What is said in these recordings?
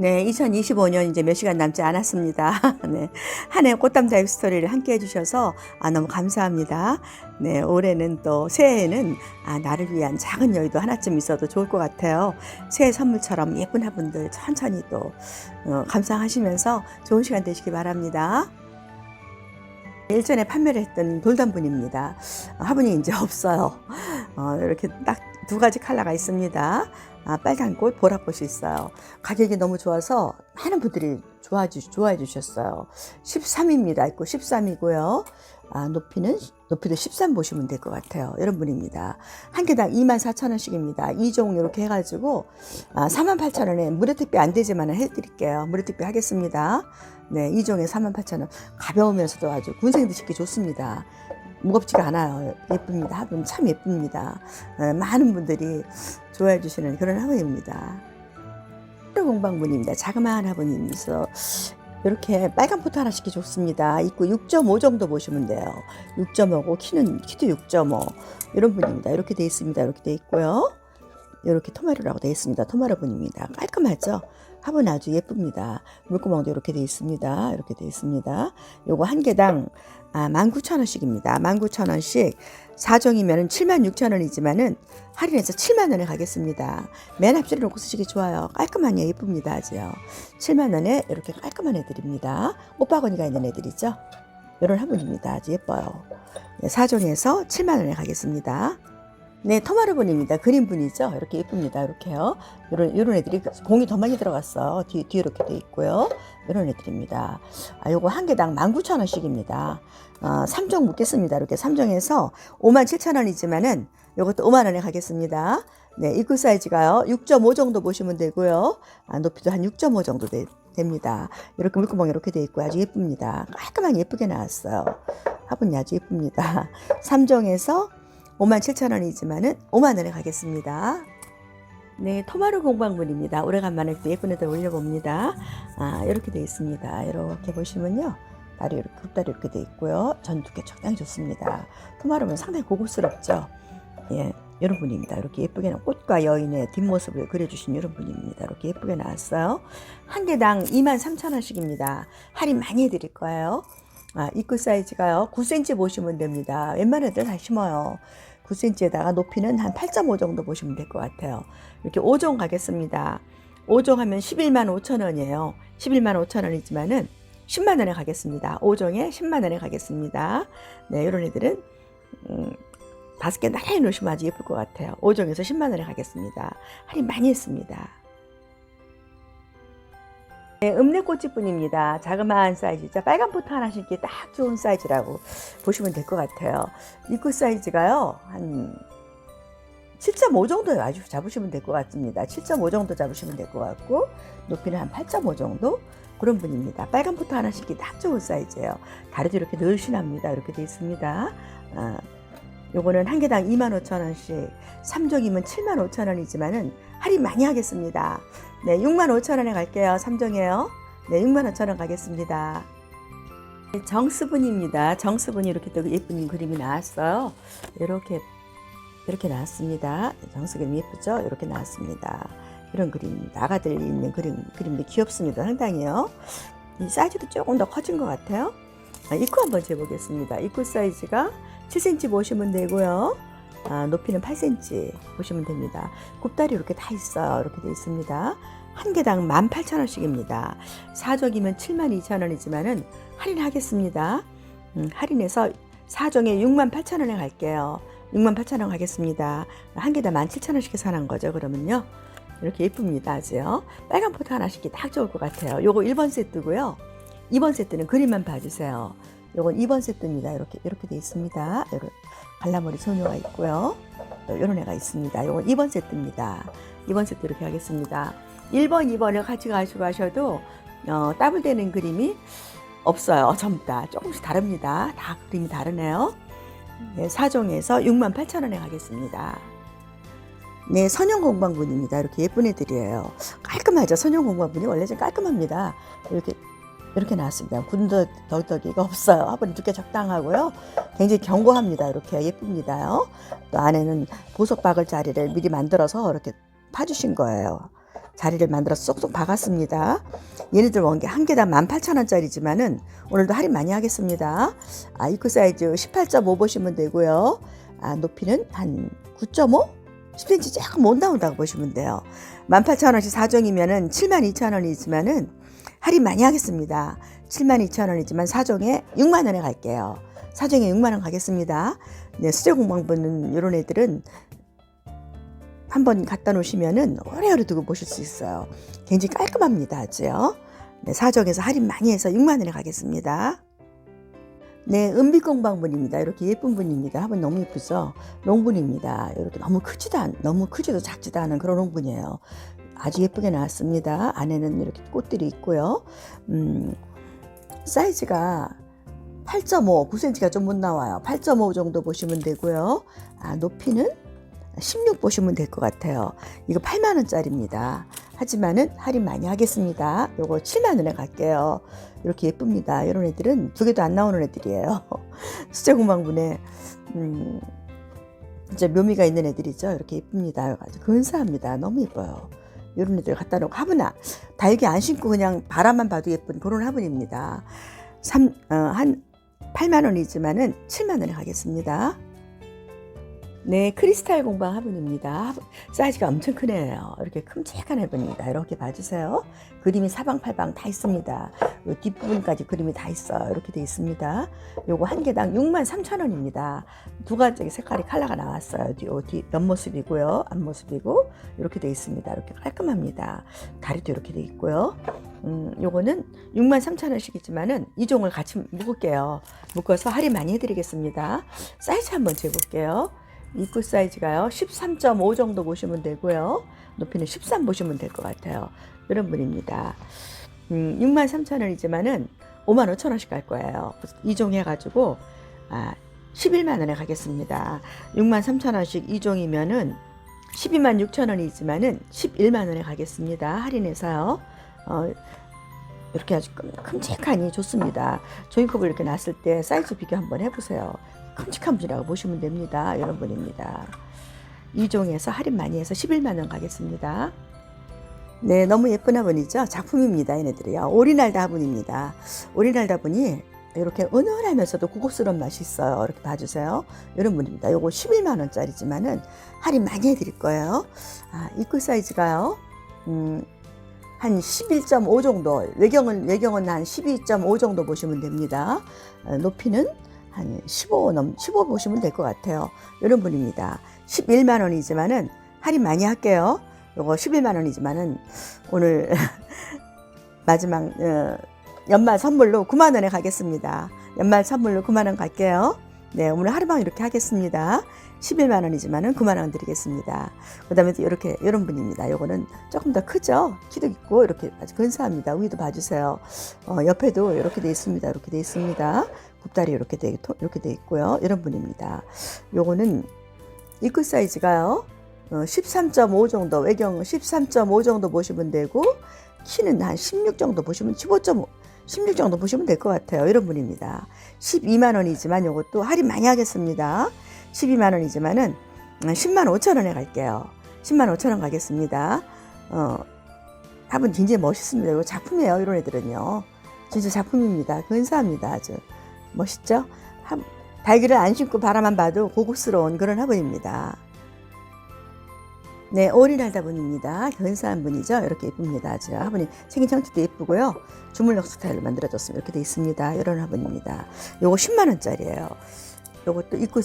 네, 2025년 이제 몇 시간 남지 않았습니다. 네. 한해 꽃담 다육 스토리를 함께 해주셔서 아, 너무 감사합니다. 네, 올해는 또 새해에는 아, 나를 위한 작은 여유도 하나쯤 있어도 좋을 것 같아요. 새해 선물처럼 예쁜 화분들 천천히 또 어, 감상하시면서 좋은 시간 되시기 바랍니다. 일전에 판매를 했던 돌담분입니다. 어, 화분이 이제 없어요. 어, 이렇게 딱 두 가지 컬러가 있습니다. 아, 빨간 꽃, 보랏꽃이 있어요. 가격이 너무 좋아서 많은 분들이 좋아해, 주, 좋아해 주셨어요. 13입니다. 있고 13이고요. 아, 높이는, 높이도 13 보시면 될 것 같아요. 이런 분입니다. 한 개당 24,000원씩입니다. 2종 이렇게 해가지고, 아, 48,000원에 무료특비 안 되지만 해드릴게요. 무료특비 하겠습니다. 네, 2종에 48,000원. 가벼우면서도 아주 군생도 쉽게 좋습니다. 무겁지가 않아요. 예쁩니다. 화분 참 예쁩니다. 어, 많은 분들이 좋아해 주시는 그런 화분입니다. 공방분입니다. 자그마한 화분이면서 이렇게 빨간 포트 하나 씩이 좋습니다. 입구 6.5 정도 보시면 돼요. 6.5고 키는 키도 6.5 이런 분입니다. 이렇게 돼 있습니다. 이렇게 돼 있고요. 이렇게 토마토라고 되어 있습니다. 토마토 분입니다. 깔끔하죠? 화분 아주 예쁩니다. 물구멍도 이렇게 되어 있습니다. 이렇게 되어 있습니다. 요거 한 개당 아, 19,000원씩입니다. 19,000원씩 4종이면 76,000원이지만은 할인해서 7만 원에 가겠습니다. 맨 앞줄에 놓고 쓰시기 좋아요. 깔끔하니 예쁩니다. 아주요. 7만 원에 이렇게 깔끔한 애들입니다. 옷바구니가 있는 애들이죠. 이런 화분입니다. 아주 예뻐요. 네, 4종에서 7만 원에 가겠습니다. 네, 토마르분입니다. 그린분이죠. 이렇게 예쁩니다. 이렇게요. 이런, 이런 애들이 공이 더 많이 들어갔어. 뒤, 뒤에 이렇게 돼 있고요. 이런 애들입니다. 아, 요거 한 개당 19,000원씩입니다. 어, 3종 묻겠습니다. 이렇게 3종에서 57,000원이지만은 요것도 5만 원에 가겠습니다. 네, 입구 사이즈가요. 6.5 정도 보시면 되고요. 아, 높이도 한 6.5 정도 되, 됩니다. 이렇게 물구멍이 이렇게 돼 있고 아주 예쁩니다. 깔끔하게 예쁘게 나왔어요. 화분이 아주 예쁩니다. 3종에서 57,000원이지만은 5만 원에 가겠습니다. 네, 토마르 공방물입니다. 오래간만에 또 예쁜 애들 올려봅니다. 아, 이렇게 되어 있습니다. 이렇게 보시면요. 다리 이렇게, 굽다리 이렇게 되어 있고요. 전 두께 적당히 좋습니다. 토마르는 상당히 고급스럽죠. 예, 이런 분입니다. 이렇게 예쁘게 꽃과 여인의 뒷모습을 그려주신 이런 분입니다. 이렇게 예쁘게 나왔어요. 한 개당 23,000원씩입니다. 할인 많이 해드릴 거예요. 아, 입구 사이즈가요. 9cm 보시면 됩니다. 웬만한 애들 다 심어요. 9cm에다가 높이는 한 8.5 정도 보시면 될 것 같아요. 이렇게 5종 가겠습니다. 5종 하면 11만 5천 원이에요. 11만 5천 원이지만은 10만 원에 가겠습니다. 5종에 10만 원에 가겠습니다. 네, 이런 애들은 음, 다섯 개 나란히 놓으시면 아주 예쁠 것 같아요. 5종에서 10만 원에 가겠습니다. 할인 많이 했습니다. 네, 읍내꽃집뿐입니다. 자그마한 사이즈죠. 빨간 포트 하나 신기 딱 좋은 사이즈라고 보시면 될 것 같아요. 입구 사이즈가요. 한 7.5 정도 잡으시면 될 것 같습니다. 7.5 정도 잡으시면 될 것 같고 높이는 한 8.5 정도 그런 분입니다. 빨간 포트 하나 신기 딱 좋은 사이즈예요. 다리도 이렇게 늘씬합니다. 이렇게 되어 있습니다. 아, 요거는 한 개당 25,000원씩 3종이면 75,000원이지만은 할인 많이 하겠습니다. 네, 65,000원에 갈게요. 3종에요. 네, 65,000원 가겠습니다. 네, 정수분입니다. 정수분이 이렇게 또 예쁜 그림이 나왔어요. 이렇게 이렇게 나왔습니다. 정수그림 예쁘죠? 이렇게 나왔습니다. 이런 그림입니다. 아가들 있는 그림, 그림도 귀엽습니다. 상당히요. 이 사이즈도 조금 더 커진 것 같아요. 아, 입구 한번 재보겠습니다. 입구 사이즈가 7cm 보시면 되고요. 아, 높이는 8cm 보시면 됩니다. 굽다리 이렇게 다 있어요. 이렇게 되어 있습니다. 한 개당 18,000원씩입니다. 사적이면 72,000원이지만은 할인하겠습니다. 음, 할인해서 사정에 68,000원에 갈게요. 68,000원 가겠습니다. 한 개당 17,000원씩 사는 거죠. 그러면요. 이렇게 예쁩니다. 아주요. 빨간 포트 하나씩 딱 좋을 것 같아요. 요거 1번 세트고요. 2번 세트는 그림만 봐주세요. 요건 2번 세트입니다. 이렇게 이렇게 돼 있습니다. 요런 발라머리 소녀가 있고요. 또 이런 애가 있습니다. 요건 2번 세트입니다. 2번 세트 이렇게 하겠습니다. 1번, 2번을 같이 가지고 하셔도 어, 따블되는 그림이 없어요. 전부 다 조금씩 다릅니다. 다 그림이 다르네요. 네, 4종에서 6만 8천 원에 가겠습니다. 네, 선형 공방분입니다. 이렇게 예쁜 애들이에요. 깔끔하죠? 선형 공방분이 원래 좀 깔끔합니다. 이렇게 이렇게 나왔습니다. 군더더기가 없어요. 화분이 두께 적당하고요. 굉장히 견고합니다. 이렇게 예쁩니다요. 또 안에는 보석 박을 자리를 미리 만들어서 이렇게 파주신 거예요. 자리를 만들어 쏙쏙 박았습니다. 얘네들 원개 한 개당 18,000원짜리지만은 오늘도 할인 많이 하겠습니다. 아, 이크 사이즈 18.5 보시면 되고요. 아, 높이는 한 9.5? 10cm 조금 못 나온다고 보시면 돼요. 18,000원씩 4종이면은 72,000원이지만은 할인 많이 하겠습니다. 72,000원이지만 4종에 6만원에 갈게요. 4종에 6만원 가겠습니다. 네, 수제 공방분은 이런 애들은 한번 갖다 놓으시면은 오래오래 두고 보실 수 있어요. 굉장히 깔끔합니다. 아주요. 네, 사정에서 할인 많이 해서 6만 원에 가겠습니다. 네, 은빛 공방분입니다. 이렇게 예쁜 분입니다. 한번 너무 예쁘죠? 롱분입니다. 이렇게 너무 크지도 않, 너무 크지도 작지도 않은 그런 롱분이에요. 아주 예쁘게 나왔습니다. 안에는 이렇게 꽃들이 있고요. 음, 사이즈가 8.5, 9cm가 좀 못 나와요. 8.5 정도 보시면 되고요. 아, 높이는 16 보시면 될 것 같아요. 이거 8만 원짜리입니다. 하지만은 할인 많이 하겠습니다. 요거 7만 원에 갈게요. 이렇게 예쁩니다. 이런 애들은 두 개도 안 나오는 애들이에요. 수제 공방분에 음, 진짜 묘미가 있는 애들이죠. 이렇게 예쁩니다. 아주 근사합니다. 너무 예뻐요. 이런 애들 갖다 놓고 화분아 달기 안 신고 그냥 바람만 봐도 예쁜 그런 화분입니다. 3, 어, 한 8만 원이지만은 7만 원에 가겠습니다. 네, 크리스탈 공방 화분입니다. 사이즈가 엄청 크네요. 이렇게 큼직한 화분입니다. 이렇게 봐주세요. 그림이 사방팔방 다 있습니다. 요 뒷부분까지 그림이 다 있어요. 이렇게 돼 있습니다. 요거 한 개당 6만 3천 원입니다. 두 가지 색깔이 컬러가 나왔어요. 뒤, 요뒤 옆모습이고요. 앞모습이고 이렇게 돼 있습니다. 이렇게 깔끔합니다. 다리도 이렇게 돼 있고요. 음, 요거는 6만 3천 원씩이지만은 이 종을 같이 묶을게요. 묶어서 할인 많이 해드리겠습니다. 사이즈 한번 재볼게요. 입구 사이즈가요. 13.5 정도 보시면 되고요. 높이는 13 보시면 될 것 같아요. 이런 분입니다. 음, 6만 3천 원이지만은 5만 5천 원씩 갈 거예요. 이종 해가지고 아, 11만 원에 가겠습니다. 6만 3천 원씩 이종이면은 12만 6천 원이지만은 11만 원에 가겠습니다. 할인해서요. 어, 이렇게 아주 끔- 큼직하니 좋습니다. 조이컵을 이렇게 놨을 때 사이즈 비교 한번 해보세요. 큼직한 분이라고 보시면 됩니다. 이런 분입니다. 이종에서 할인 많이 해서 11만 원 가겠습니다. 네, 너무 예쁜 화분이죠. 작품입니다. 얘네들이요. 오리날 다분입니다. 오리날 다 분이 이렇게 은은하면서도 고급스러운 맛이 있어요. 이렇게 봐주세요. 이런 분입니다. 요거 11만 원짜리지만은 할인 많이 해드릴 거예요. 아, 입구 사이즈가요. 음, 한 11.5 정도, 외경은, 외경은 한 12.5 정도 보시면 됩니다. 어, 높이는 한 15 넘, 15 보시면 될 것 같아요. 이런 분입니다. 11만 원이지만은 할인 많이 할게요. 요거 11만 원이지만은 오늘 마지막 어, 연말 선물로 9만 원에 가겠습니다. 연말 선물로 9만 원 갈게요. 네, 오늘 하루방 이렇게 하겠습니다. 11만 원이지만은 9만 원 드리겠습니다. 그다음에 또 이렇게 이런 분입니다. 요거는 조금 더 크죠. 키도 있고 이렇게 아주 근사합니다. 위도 봐주세요. 어, 옆에도 이렇게 돼 있습니다. 이렇게 돼 있습니다. 굽다리 이렇게 돼 이렇게 돼 있고요. 이런 분입니다. 요거는 입구 사이즈가요. 어, 13.5 정도 외경은 13.5 정도 보시면 되고 키는 한 16 정도 보시면 15.5 16 정도 보시면 될 것 같아요. 이런 분입니다. 12만 원이지만 요것도 할인 많이 하겠습니다. 12만 원이지만은 10만 5천 원에 갈게요. 10만 5천 원 가겠습니다. 어, 화분 굉장히 멋있습니다. 이거 작품이에요. 이런 애들은요. 진짜 작품입니다. 근사합니다. 아주 멋있죠? 한, 달기를 안 신고 바라만 봐도 고급스러운 그런 화분입니다. 네, 오리날 다분입니다. 근사한 분이죠. 이렇게 예쁩니다. 아주 화분이 생긴 형태도 예쁘고요. 주물럭 스타일로 만들어졌습니다. 이렇게 돼 있습니다. 이런 화분입니다. 요거 10만 원짜리예요. 요것도 입구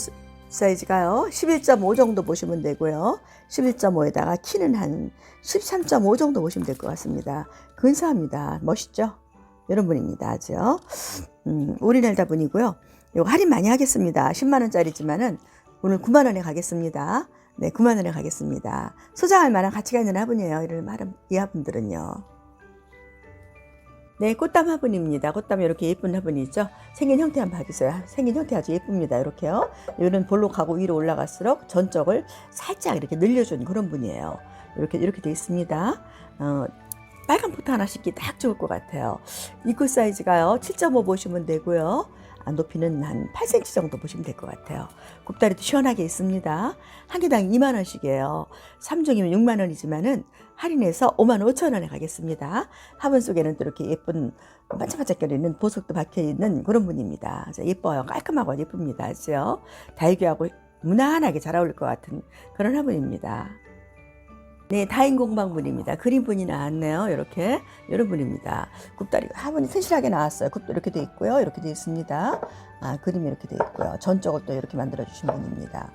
사이즈가요. 11.5 정도 보시면 되고요. 11.5에다가 키는 한 13.5 정도 보시면 될 것 같습니다. 근사합니다. 멋있죠? 이런 분입니다. 아주. 음, 오리날 다 분이고요. 요거 할인 많이 하겠습니다. 10만 원짜리지만은 오늘 9만 원에 가겠습니다. 네, 9만 원에 가겠습니다. 소장할 만한 가치가 있는 화분이에요. 이런 말은 이 화분들은요. 네, 꽃담 화분입니다. 꽃담이 이렇게 예쁜 화분이죠. 생긴 형태 한번 봐주세요. 생긴 형태 아주 예쁩니다. 이렇게요. 이런 볼록 가고 위로 올라갈수록 전적을 살짝 이렇게 늘려준 그런 분이에요. 이렇게 이렇게 돼 있습니다. 어, 빨간 포트 하나 싣기 딱 좋을 것 같아요. 입구 사이즈가요. 7.5 보시면 되고요. 아, 높이는 한 8cm 정도 보시면 될 것 같아요. 굽다리도 시원하게 있습니다. 한 개당 2만 원씩이에요. 3종이면 6만 원이지만은 할인해서 5만 5천 원에 가겠습니다. 화분 속에는 또 이렇게 예쁜 반짝반짝거리는 보석도 박혀 있는 그런 분입니다. 예뻐요. 깔끔하고 예쁩니다. 그죠? 달귀하고 무난하게 잘 어울릴 것 같은 그런 화분입니다. 네, 다인 공방분입니다. 그림분이 나왔네요. 이렇게 이런 분입니다. 굽다리가 화분이 튼실하게 나왔어요. 굽도 이렇게 돼 있고요. 이렇게 돼 있습니다. 아, 그림이 이렇게 돼 있고요. 전적을 또 이렇게 만들어 주신 분입니다.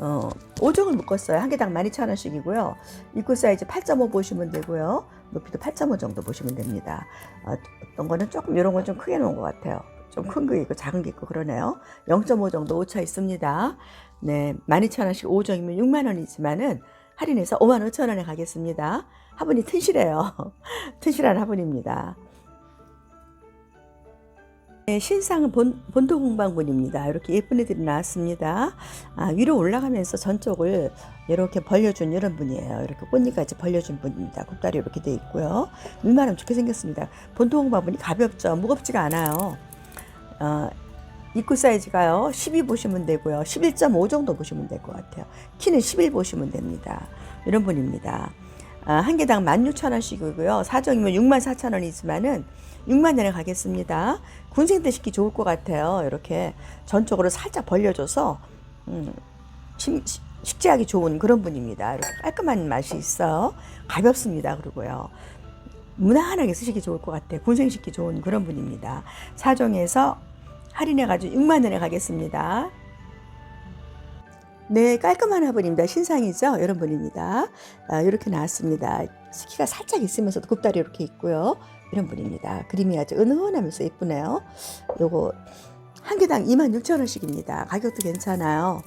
어, 5종을 묶었어요. 한 개당 12,000원씩이고요. 입구 사이즈 8.5 보시면 되고요. 높이도 8.5 정도 보시면 됩니다. 어, 어떤 거는 조금 이런 건 좀 크게 놓은 것 같아요. 좀큰거 있고 작은 게 있고 그러네요. 0.5 정도 오차 있습니다. 네, 12,000원씩 5종이면 6만 원이지만은 할인해서 5만 5천 원에 가겠습니다. 화분이 튼실해요. 튼실한 화분입니다. 네, 신상은 본, 본토 공방분입니다. 이렇게 예쁜 애들이 나왔습니다. 아, 위로 올라가면서 전쪽을 이렇게 벌려준 이런 분이에요. 이렇게 꽃잎까지 벌려준 분입니다. 굽다리 이렇게 돼 있고요. 물만하면 좋게 생겼습니다. 본토 공방분이 가볍죠. 무겁지가 않아요. 어, 입구 사이즈가요. 12 보시면 되고요. 11.5 정도 보시면 될 것 같아요. 키는 11 보시면 됩니다. 이런 분입니다. 아, 한 개당 16,000원씩이고요. 사정이면 64,000원이지만은 6만 원에 가겠습니다. 군생 때 식기 좋을 것 같아요. 이렇게 전적으로 살짝 벌려줘서 음, 식재하기 좋은 그런 분입니다. 이렇게 깔끔한 맛이 있어요. 가볍습니다. 그리고요. 무난하게 쓰시기 좋을 것 같아요. 군생 식기 좋은 그런 분입니다. 사정에서 할인해가지고 6만 원에 가겠습니다. 네, 깔끔한 화분입니다. 신상이죠? 이런 분입니다. 아, 이렇게 나왔습니다. 스키가 살짝 있으면서도 굽다리 이렇게 있고요. 이런 분입니다. 그림이 아주 은은하면서 예쁘네요. 요거 한 개당 26,000원씩입니다. 가격도 괜찮아요.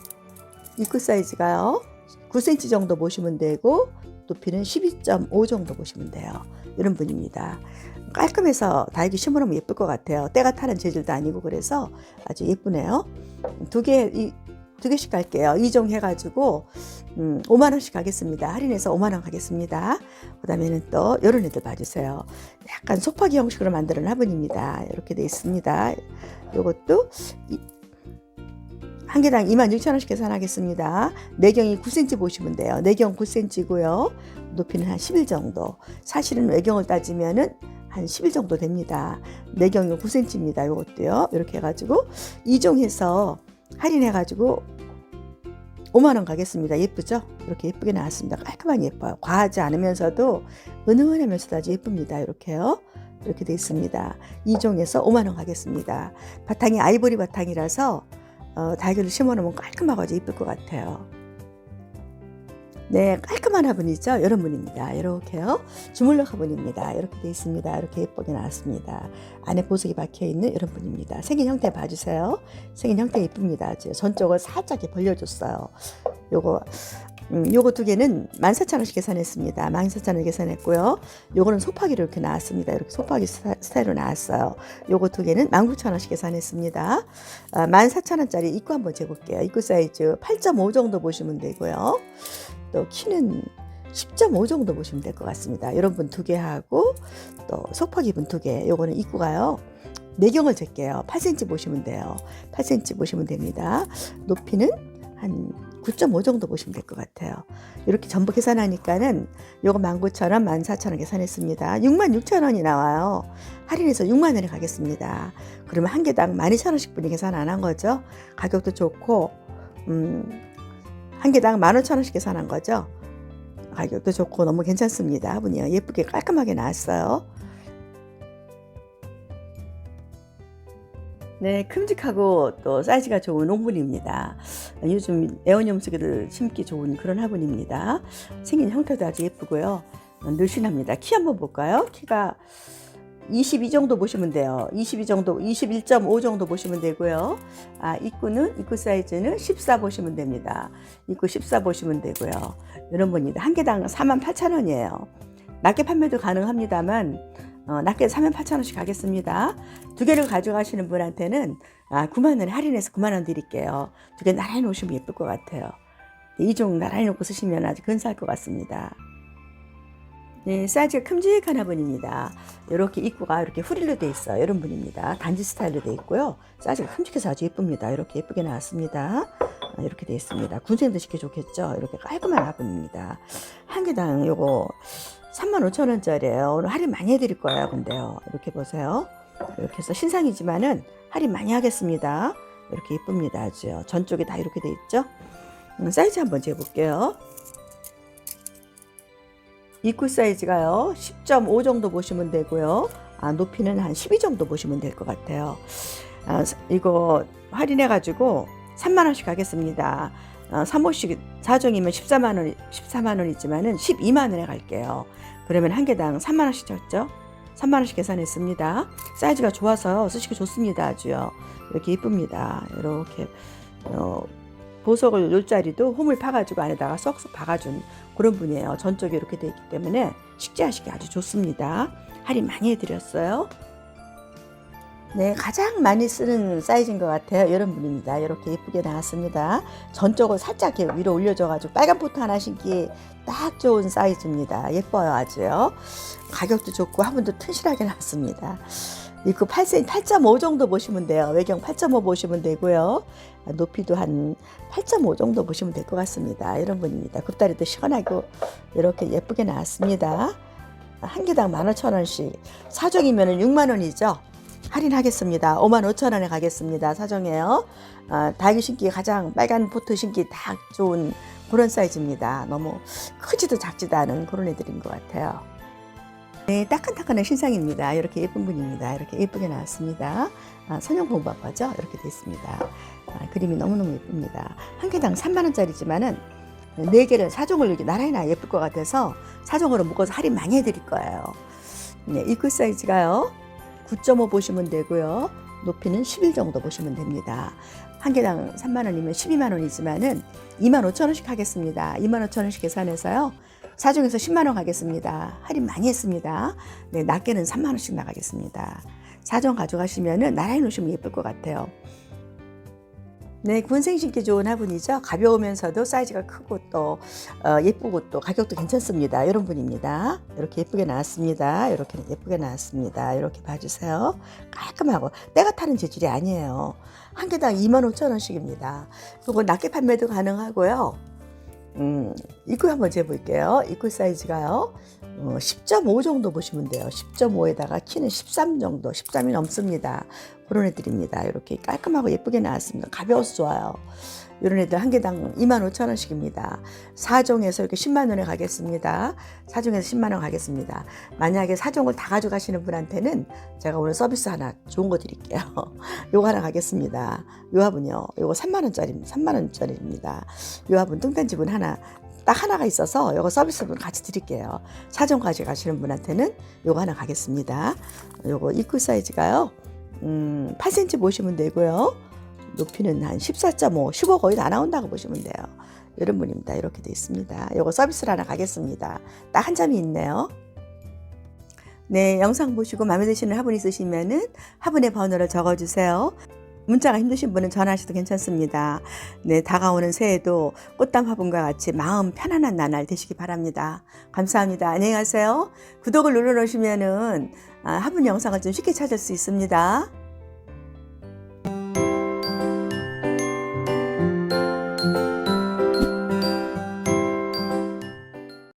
입구 사이즈가요. 9cm 정도 보시면 되고 높이는 12.5 정도 보시면 돼요. 이런 분입니다. 깔끔해서 다육이 심으면 예쁠 것 같아요. 때가 타는 재질도 아니고 그래서 아주 예쁘네요. 두 개, 이, 두 개씩 갈게요. 이종 해가지고, 음, 5만 원씩 가겠습니다. 할인해서 5만 원 가겠습니다. 그 다음에는 또, 이런 애들 봐주세요. 약간 소파기 형식으로 만드는 화분입니다. 이렇게 돼 있습니다. 요것도, 이, 한 개당 26,000원씩 계산하겠습니다. 내경이 9cm 보시면 돼요. 내경 9cm고요. 높이는 한11 정도. 사실은 외경을 따지면은 한 10일 정도 됩니다. 내경이 9cm입니다. 요것도요. 이렇게 해가지고 이종해서 할인해가지고 5만 원 가겠습니다. 예쁘죠? 이렇게 예쁘게 나왔습니다. 깔끔하게 예뻐요. 과하지 않으면서도 은은하면서도 아주 예쁩니다. 이렇게요. 이렇게 돼 있습니다. 이종에서 5만 원 가겠습니다. 바탕이 아이보리 바탕이라서 어, 달걀을 심어 놓으면 깔끔하고 아주 예쁠 것 같아요. 네, 깔끔한 화분이죠. 이런 분입니다. 이렇게요. 주물럭 화분입니다. 이렇게 돼 있습니다. 이렇게 예쁘게 나왔습니다. 안에 보석이 박혀 있는 이런 분입니다. 생긴 형태 봐주세요. 생긴 형태 예쁩니다. 아주 전적을 살짝 벌려줬어요. 요거 음, 요거 두 개는 14,000원씩 계산했습니다. 14,000원 계산했고요. 요거는 소파기로 이렇게 나왔습니다. 이렇게 소파기 스타- 스타일로 나왔어요. 요거 두 개는 19,000원씩 계산했습니다. 아, 14,000원짜리 입구 한번 재볼게요. 입구 사이즈 8.5 정도 보시면 되고요. 또 키는 10.5 정도 보시면 될 것 같습니다. 이런 분 두 개 하고 또 소파 기분 두 개. 요거는 입구가요. 내경을 잴게요. 8cm 보시면 돼요. 8cm 보시면 됩니다. 높이는 한 9.5 정도 보시면 될 것 같아요. 이렇게 전부 계산하니까는 요거 19,000원, 14,000원 계산했습니다. 66,000원이 나와요. 할인해서 6만 원에 가겠습니다. 그러면 한 개당 12,000원씩 분이 계산 안 한 거죠. 가격도 좋고 음, 한 개당 15,000원씩 계산한 거죠. 가격도 좋고 너무 괜찮습니다. 화분이요. 예쁘게 깔끔하게 나왔어요. 네, 큼직하고 또 사이즈가 좋은 옹분입니다. 요즘 애완용 쓰기를 심기 좋은 그런 화분입니다. 생긴 형태도 아주 예쁘고요. 늘씬합니다. 키 한번 볼까요? 키가 22 정도 보시면 돼요. 22 정도, 21.5 정도 보시면 되고요. 아, 입구는, 입구 사이즈는 14 보시면 됩니다. 입구 14 보시면 되고요. 이런 분입니다. 한 개당 48,000원이에요. 낮게 판매도 가능합니다만, 어, 낮게 38,000원씩 가겠습니다. 두 개를 가져가시는 분한테는 아, 9만 원에 할인해서 9만 원 드릴게요. 두 개 나란히 놓으시면 예쁠 것 같아요. 이종 나란히 놓고 쓰시면 아주 근사할 것 같습니다. 네, 사이즈가 큼직한 화분입니다. 이렇게 입구가 이렇게 후릴로 돼 있어요. 이런 분입니다. 단지 스타일로 돼 있고요. 사이즈가 큼직해서 아주 예쁩니다. 이렇게 예쁘게 나왔습니다. 아, 이렇게 돼 있습니다. 군생도 시켜 좋겠죠. 이렇게 깔끔한 화분입니다. 한 개당 요거 35,000원짜리예요. 오늘 할인 많이 해드릴 거예요. 근데요. 이렇게 보세요. 이렇게 해서 신상이지만은 할인 많이 하겠습니다. 이렇게 예쁩니다. 아주요. 전쪽에 다 이렇게 돼 있죠. 음, 사이즈 한번 재볼게요. 입구 사이즈가요. 10.5 정도 보시면 되고요. 아, 높이는 한 12 정도 보시면 될 것 같아요. 아, 이거 할인해가지고 3만 원씩 하겠습니다. 어, 3호씩 4종이면 14만 원, 14만 원이지만은 12만 원에 갈게요. 그러면 한 개당 3만 원씩 줬죠? 3만 원씩 계산했습니다. 사이즈가 좋아서 쓰시기 좋습니다. 아주요. 이렇게 이쁩니다. 이렇게 어, 보석을 놓을 자리도 홈을 파가지고 안에다가 쏙쏙 박아준 그런 분이에요. 전적이 이렇게 돼 있기 때문에 식재하시기 아주 좋습니다. 할인 많이 해드렸어요. 네, 가장 많이 쓰는 사이즈인 것 같아요. 이런 분입니다. 이렇게 예쁘게 나왔습니다. 전적을 살짝 위로 올려줘가지고 빨간 포트 하나 신기 딱 좋은 사이즈입니다. 예뻐요, 아주요. 가격도 좋고 화분도 튼실하게 나왔습니다. 이거 8cm, 8.5 정도 보시면 돼요. 외경 8.5 보시면 되고요. 높이도 한 8.5 정도 보시면 될 것 같습니다. 이런 분입니다. 굽다리도 시원하고 이렇게 예쁘게 나왔습니다. 한 개당 15,000원씩. 사정이면 6만 원이죠. 할인하겠습니다. 5만 5천 원에 가겠습니다. 사정이에요. 아, 닭이 신기 가장 빨간 포트 신기 딱 좋은 그런 사이즈입니다. 너무 크지도 작지도 않은 그런 애들인 것 같아요. 네, 따끈따끈한 신상입니다. 이렇게 예쁜 분입니다. 이렇게 예쁘게 나왔습니다. 아, 선형 공부학과죠? 이렇게 되어 있습니다. 아, 그림이 너무너무 예쁩니다. 한 개당 3만원짜리지만은 네 개를 사종을 이렇게 나란히나 예쁠 것 같아서 사종으로 묶어서 할인 많이 해드릴 거예요. 네, 입구 사이즈가요. 9.5 보시면 되고요. 높이는 11 정도 보시면 됩니다. 한 개당 3만 원이면 12만 원이지만은 2만 5천 원씩 하겠습니다. 2만 5천 원씩 계산해서요. 사중에서 10만 원 가겠습니다. 할인 많이 했습니다. 네, 낮게는 3만 원씩 나가겠습니다. 사정 가져가시면은 나란히 놓으시면 예쁠 것 같아요. 네, 군생 신기 좋은 화분이죠. 가벼우면서도 사이즈가 크고 또 어, 예쁘고 또 가격도 괜찮습니다. 이런 분입니다. 이렇게 예쁘게 나왔습니다. 이렇게 예쁘게 나왔습니다. 이렇게 봐주세요. 깔끔하고 때가 타는 재질이 아니에요. 한 개당 2만 5천 원씩입니다. 이거 낮게 판매도 가능하고요. 음, 입구 한번 재볼게요. 입구 사이즈가요. 어, 10.5 정도 보시면 돼요. 10.5에다가 키는 13 정도, 13이 넘습니다. 그런 애들입니다. 이렇게 깔끔하고 예쁘게 나왔습니다. 가벼워서 좋아요. 이런 애들 한 개당 2만 5천 원씩입니다. 4종에서 이렇게 10만 원에 가겠습니다. 4종에서 10만 원 가겠습니다. 만약에 4종을 다 가져가시는 분한테는 제가 오늘 서비스 하나 좋은 거 드릴게요. 요거 하나 가겠습니다. 요 화분요. 요거 3만 원짜리, 3만 원짜리입니다. 요 화분 뚱딴 집은 하나 딱 하나가 있어서 요거 서비스분 같이 드릴게요. 사정 가져가시는 분한테는 요거 하나 가겠습니다. 요거 입구 사이즈가요. 음, 8cm 보시면 되고요. 높이는 한 14.5, 15 거의 다 나온다고 보시면 돼요. 이런 분입니다. 이렇게 돼 있습니다. 요거 서비스로 하나 가겠습니다. 딱 한 점이 있네요. 네, 영상 보시고 마음에 드시는 화분 있으시면은 화분의 번호를 적어주세요. 문자가 힘드신 분은 전화하셔도 괜찮습니다. 네, 다가오는 새해도 꽃담 화분과 같이 마음 편안한 나날 되시기 바랍니다. 감사합니다. 안녕히 가세요. 구독을 눌러 놓으시면은 아, 화분 영상을 좀 쉽게 찾을 수 있습니다.